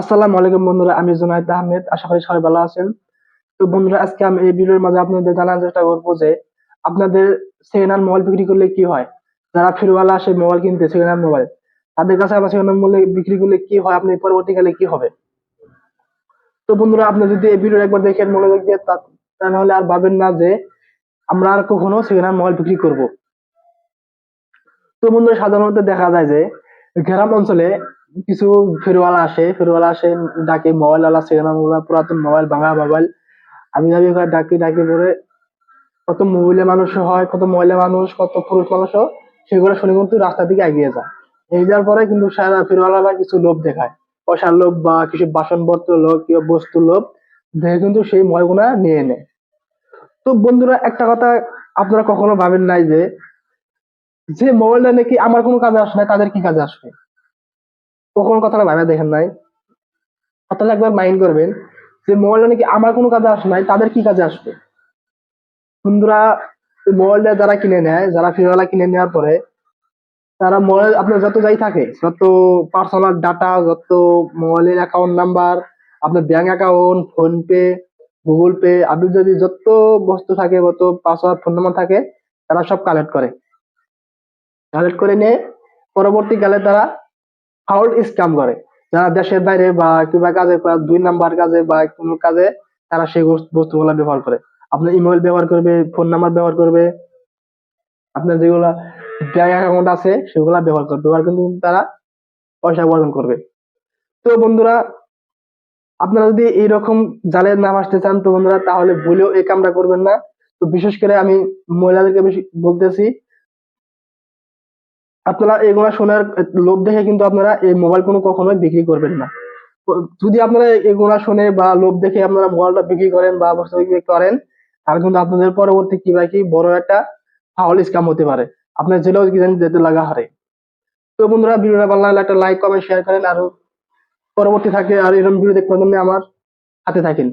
আসসালামু আলাইকুম বন্ধুরা, আমি জুনাইদ আহমেদ, আশা করি সবাই ভালো আছেন। তো বন্ধুরা, আজকে আমি এই ভিডিওর মাঝে আপনাদের জানার চেষ্টা করব যে আপনাদের সেকেন্ড হ্যান্ড মোবাইল বিক্রি করলে কি হয়? যারা ফিরওয়ালা আসে মোবাইল কিনতে সেকেন্ড হ্যান্ড মোবাইল, তাদের কাছে আমার সেকেন্ড হ্যান্ড মূল্যে বিক্রি করলে কি হয়? আপনি পরবর্তীকালে কি হবে? তো বন্ধুরা, আপনি যদি এই ভিডিও একবার দেখেন, মনোযোগ দিয়ে তাহলে আর ভাবেন না যে আমরা আর কখনো সেকেন্ড হ্যান্ড মোবাইল বিক্রি করব। তো বন্ধুরা, সাধারণত দেখা যায় যে গ্রাম অঞ্চলে কিছু ফেরওয়ালা আসে ফেরওয়ালা আসে, ডাকে মোবাইল ওয়ালা হ্যান্ড মোবাইল পুরাতন মোবাইল ভাঙা মোবাইল আমি দাবি করে ডাকি ডাকি পরে কত মহিলা মানুষ হয়, কত মহিলা মানুষ, কত পুরুষ মানুষও সেগুলো শুনে কিন্তু রাস্তা দিকে এগিয়ে যায়। এগিয়ে যাওয়ার পরে কিন্তু সারা ফেরওয়ালারা কিছু লোভ দেখায়। পয়সার লোভ বা কিছু বাসনপত্র লোভ কিংবা বস্তুর লোভ দেখে কিন্তু সেই ময়গুনা নিয়ে নেয়। তো বন্ধুরা, একটা কথা আপনারা কখনো ভাবেন নাই যে যে মোবাইলটা নাকি আমার কোনো কাজে আসে না, তাদের কি কাজে আসবে? কখনো কথাটা ভাবে দেখেন নাই। কথাটা একবার মাইন্ড করবেন যে মোবাইলটা নাকি আমার কোনো কাজে আসে নাই, তাদের কি কাজে আসবে? বন্ধুরা মোবাইলটা যারা কিনে নেয়, যারা ফিরওয়ালা কিনে নেওয়ার পরে, তারা মোবাইল আপনার যত যাই থাকে, যত পার্সোনাল ডাটা যত মোবাইলের অ্যাকাউন্ট নাম্বার আপনার bank account PhonePe Google pay আপনি যদি যত বস্তু থাকে, যত পাসওয়ার্ড ফোন নাম্বার থাকে, তারা সব কালেক্ট করে। কালেক্ট করে নিয়ে, পরবর্তীকালে তারা ফাউল স্ক্যাম করে। যারা দেশের বাইরে বা কিংবা কাজে দুই নাম্বার কাজে বা কোনো কাজে তারা সেই বস্তু- বস্তুগুলা ব্যবহার করে। আপনার ইমেল ব্যবহার করবে, ফোন নাম্বার ব্যবহার করবে, আপনার যেগুলা ব্যাংক অ্যাকাউন্ট আছে সেগুলা ব্যবহার করবে, ব্যবহার কিন্তু তারা পয়সা উপার্জন করবে। তো বন্ধুরা, আপনারা যদি এইরকম জালে না আসতে চান, তো বন্ধুরা তাহলে ভুলেও এই কামটা করবেন না। তো বিশেষ করে আমি মহিলাদেরকে বেশি বলতেছি আপনারা এগুলা শোনার লোভ দেখে কিন্তু আপনারা এই মোবাইল কোনো কখনোই বিক্রি করবেন না। যদি আপনারা এগুলা শুনে বা লোভ দেখে আপনারা মোবাইলটা বিক্রি করেন বা বিক্রি করেন, তাহলে কিন্তু আপনাদের পরবর্তী কি বা কি বড় একটা ফাউল স্ক্যাম হতে পারে। আপনার জেলেও কি জানি যেতে লাগা হারে। তো বন্ধুরা, ভিডিওটা ভালো লাগলে একটা লাইক কমেন্ট শেয়ার করেন। আর পরবর্তী থাকে আর এরকম ভিডিও দেখবার জন্য আমার হাতে থাকেন।